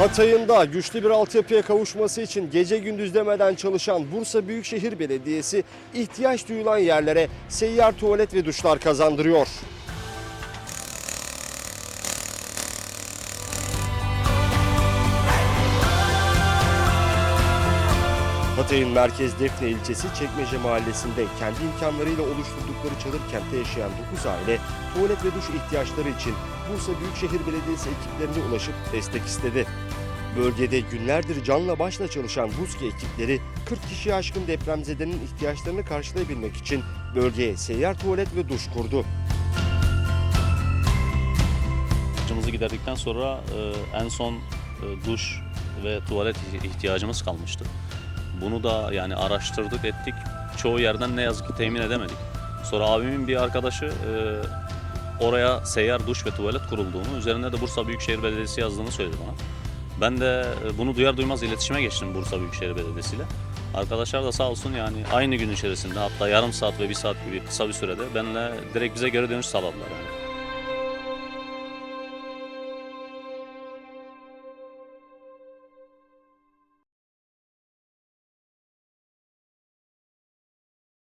Hatay'ın da güçlü bir altyapıya kavuşması için gece gündüz demeden çalışan Bursa Büyükşehir Belediyesi ihtiyaç duyulan yerlere seyyar tuvalet ve duşlar kazandırıyor. Hatay'ın merkez Defne ilçesi Çekmece mahallesinde kendi imkanlarıyla oluşturdukları çadır kentte yaşayan 9 aile tuvalet ve duş ihtiyaçları için Bursa Büyükşehir Belediyesi ekiplerine ulaşıp destek istedi. Bölgede günlerdir canla başla çalışan Buzki ekipleri 40 kişiye aşkın depremzedenin ihtiyaçlarını karşılayabilmek için bölgeye seyyar tuvalet ve duş kurdu. İhtiyacımızı giderdikten sonra e, en son e, duş ve tuvalet ihtiyacımız kalmıştı. Bunu da yani araştırdık ettik. Çoğu yerden ne yazık ki temin edemedik. Sonra abimin bir arkadaşı e, oraya seyyar duş ve tuvalet kurulduğunu, üzerinde de Bursa Büyükşehir Belediyesi yazdığını söyledi bana. Ben de e, bunu duyar duymaz iletişime geçtim Bursa Büyükşehir Belediyesi ile. Arkadaşlar da sağ olsun yani aynı gün içerisinde hatta yarım saat ve bir saat gibi kısa bir sürede benimle direkt bize geri dönüş sağladılar. Yani.